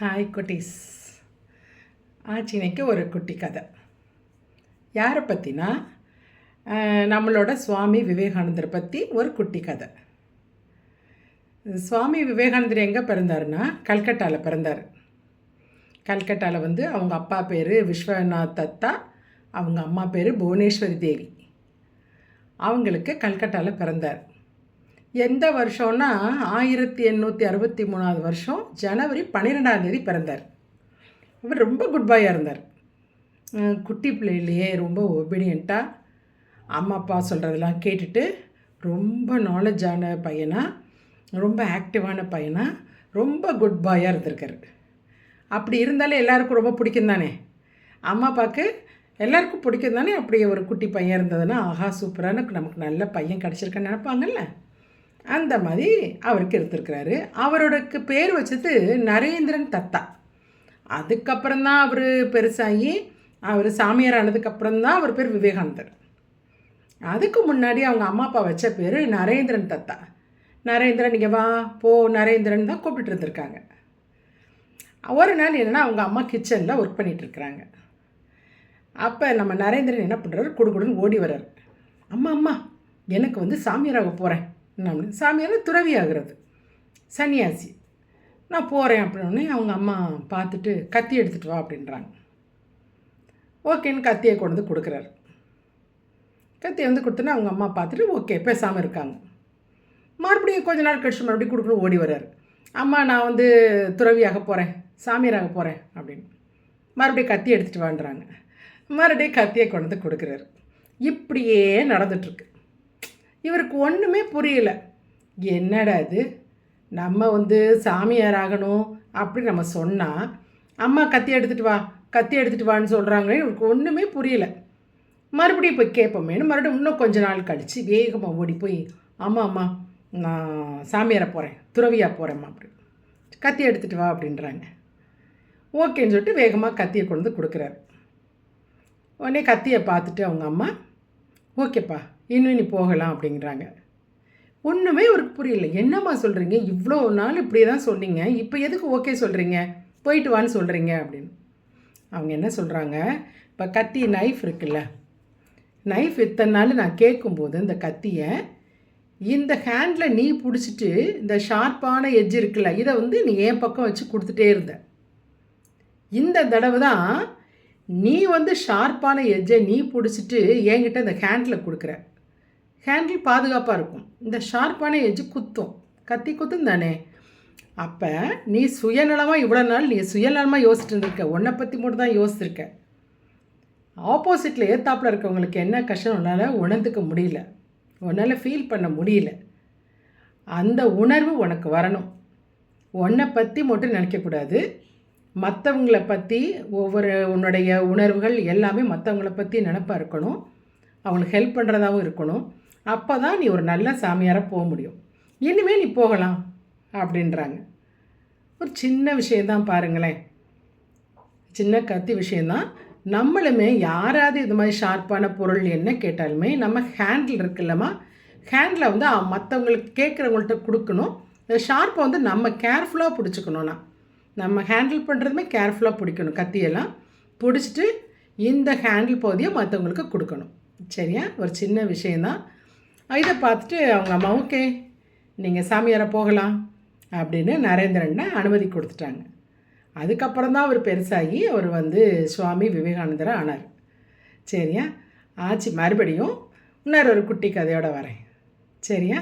Hi குட்டீஸ். ஆச்சினைக்கு ஒரு குட்டி கதை. யாரை பற்றினா நம்மளோட சுவாமி விவேகானந்தர் பற்றி ஒரு குட்டி கதை. சுவாமி விவேகானந்தர் எங்கே பிறந்தாருன்னா கல்கட்டாவில் பிறந்தார். கல்கட்டாவில் வந்து அவங்க அப்பா பேர் விஸ்வநாத் தத்தா அவங்க அம்மா பேர் புவனேஸ்வரி தேவி. அவங்களுக்கு கல்கட்டாவில் பிறந்தார். எந்த வருஷம்னா ஆயிரத்தி எண்ணூற்றி அறுபத்தி மூணாவது வருஷம் ஜனவரி பன்னிரெண்டாம் தேதி பிறந்தார். அவர் ரொம்ப குட் பாயாக இருந்தார். குட்டி பிள்ளையிலேயே ரொம்ப ஒபீடியண்ட்டாக அம்மா அப்பா சொல்கிறதெல்லாம் கேட்டுட்டு ரொம்ப நாலேஜான பையனாக ரொம்ப ஆக்டிவான பையனாக ரொம்ப குட் பாயாக இருந்திருக்காரு. அப்படி இருந்தாலே எல்லாருக்கும் ரொம்ப பிடிக்கும் தானே? அம்மா அப்பாவுக்கு எல்லாருக்கும் பிடிக்கும் தானே? அப்படி ஒரு குட்டி பையன் இருந்ததுன்னா ஆஹா சூப்பரான நமக்கு நல்ல பையன் கிடச்சிருக்கேன்னு நினைப்பாங்கல்ல? அந்த மாதிரி அவருக்கு இருந்திருக்கிறாரு அவரோடக்கு பேர் வச்சது நரேந்திரன் தத்தா. அதுக்கப்புறம் தான் அவர் பெருசாகி அவர் சாமியார் ஆனதுக்கப்புறம் தான் அவர் பேர் விவேகானந்தர். அதுக்கு முன்னாடி அவங்க அம்மா அப்பா வச்ச பேர் நரேந்திரன் தத்தா. நரேந்திரன் இங்கே வா போ நரேந்திரன் தான் கூப்பிட்டு இருந்திருக்காங்க. ஒரு நாள் என்னென்னா அவங்க அம்மா கிச்சனில் ஒர்க் பண்ணிகிட்ருக்குறாங்க அப்போ நம்ம நரேந்திரன் என்ன பண்ணுறாரு குடுகுடுன்னு ஓடி வர்றாரு. அம்மா அம்மா எனக்கு வந்து சாமியாராக போகிறேன் அப்படின்னு. சாமியார் துறவி ஆகிறது சன்னியாசி. நான் போகிறேன் அப்படின்னே அவங்க அம்மா பார்த்துட்டு கத்தி எடுத்துகிட்டு வா அப்படின்றாங்க. ஓகேன்னு கத்தியை கொண்டு வந்து கொடுக்குறாரு. கத்தி வந்து கொடுத்தோன்னே அவங்க அம்மா பார்த்துட்டு ஓகே பேசாமல் இருக்காங்க. மறுபடியும் கொஞ்ச நாள் கழிச்சு மறுபடியும் கொடுக்கணும் ஓடி வர்றாரு. அம்மா நான் வந்து துறவியாக போகிறேன் சாமியாராக போகிறேன் அப்படின்னு. மறுபடியும் கத்தி எடுத்துகிட்டு வான்றாங்க. மறுபடியும் கத்தியை கொண்டு வந்து கொடுக்குறாரு. இப்படியே நடந்துட்டுருக்கு. இவருக்கு ஒன்றுமே புரியல. என்னடா இது? நம்ம வந்து சாமியார் ஆகணும் அப்படின்னு நம்ம சொன்னால் அம்மா கத்தி எடுத்துகிட்டு வா கத்தி எடுத்துகிட்டு வான்னு சொல்கிறாங்களே இவருக்கு ஒன்றுமே புரியல. மறுபடியும் போய் கேட்போமேனு மறுபடியும் இன்னும் கொஞ்ச நாள் கழித்து வேகமாக ஓடி போய் அம்மா அம்மா நான் சாமியாரை போகிறேன் துறவியாக போகிறேம்மா அப்படி. கத்தி எடுத்துகிட்டு வா அப்படின்றாங்க. ஓகேன்னு சொல்லிட்டு வேகமாக கத்தியை கொண்டு வந்து கொடுக்குறாரு. உடனே கத்தியை பார்த்துட்டு அவங்க அம்மா ஓகேப்பா இன்னும் நீ போகலாம் அப்படிங்கிறாங்க. ஒன்றுமே அவருக்கு புரியல. என்னம்மா சொல்கிறீங்க இவ்வளோ நாள் இப்படியே தான் சொன்னீங்க. இப்போ எதுக்கு ஓகே சொல்கிறீங்க போயிட்டு வான்னு சொல்கிறீங்க அப்படின்னு. அவங்க என்ன சொல்கிறாங்க இப்போ கத்தி நைஃப் இருக்குல்ல. நைஃப் இத்தனை நாள் நான் கேட்கும்போது இந்த கத்தியை இந்த ஹேண்டில் நீ பிடிச்சிட்டு இந்த ஷார்ப்பான எட்ஜ் இருக்குல்ல இதை வந்து நீ என் பக்கம் வச்சு கொடுத்துட்டே இருந்த. இந்த தடவை தான் நீ வந்து ஷார்ப்பான எட்ஜை நீ பிடிச்சிட்டு என்கிட்ட இந்த ஹேண்டில் கொடுக்குற. ஹேண்டில் பாதுகாப்பாக இருக்கும். இந்த ஷார்ப்பான எட்ஜு குத்தும். கத்தி குத்தும் தானே. அப்போ நீ சுயநலமாக இவ்வளோ நாள் நீ சுயநலமாக யோசிச்சுட்டு இருந்திருக்க. உன்னை பற்றி மட்டும் தான் யோசிச்சிருக்க. ஆப்போசிட்டில் ஏத்தாப்பில் இருக்கவங்களுக்கு என்ன கஷ்டம் உன்னால் உணர்ந்துக்க முடியல. உன்னால் ஃபீல் பண்ண முடியல. அந்த உணர்வு உனக்கு வரணும். உன்னை பற்றி மட்டும் நினைக்கக்கூடாது மற்றவங்களை பற்றி ஒவ்வொரு உன்னுடைய உணர்வுகள் எல்லாமே மற்றவங்கள பற்றி நினப்பாக இருக்கணும். அவங்களுக்கு ஹெல்ப் பண்ணுறதாகவும் இருக்கணும். அப்போ தான் நீ ஒரு நல்ல சாமியாராக போக முடியும். இனிமேல் நீ போகலாம் அப்படின்றாங்க. ஒரு சின்ன விஷயந்தான் பாருங்களேன். சின்ன கத்தி விஷயந்தான் நம்மளுமே யாராவது இது மாதிரி ஷார்ப்பான பொருள் என்ன கேட்டாலுமே நம்ம ஹேண்டில் இருக்குல்லம்மா. ஹேண்டில் வந்து மற்றவங்களுக்கு கேட்குறவங்கள்ட்ட கொடுக்கணும். இந்த ஷார்ப்பை வந்து நம்ம கேர்ஃபுல்லாக பிடிச்சிக்கணும்னா. நம்ம ஹேண்டில் பண்ணுறதுமே கேர்ஃபுல்லாக பிடிக்கணும் கத்தியெல்லாம் பிடிச்சிட்டு இந்த ஹேண்டில் பகுதியை மற்றவங்களுக்கு கொடுக்கணும். சரியா? ஒரு சின்ன விஷயந்தான் இதை பார்த்துட்டு அவங்க அம்மா ஓகே நீங்கள் சாமியாரை போகலாம் அப்படின்னு நரேந்திரனை அனுமதி கொடுத்துட்டாங்க. அதுக்கப்புறம் தான் அவர் பெருசாகி அவர் வந்து சுவாமி விவேகானந்தர் ஆனார். சரியா? ஆச்சு மறுபடியும் இன்னொரு ஒரு குட்டி கதையோடு வரேன். சரியா?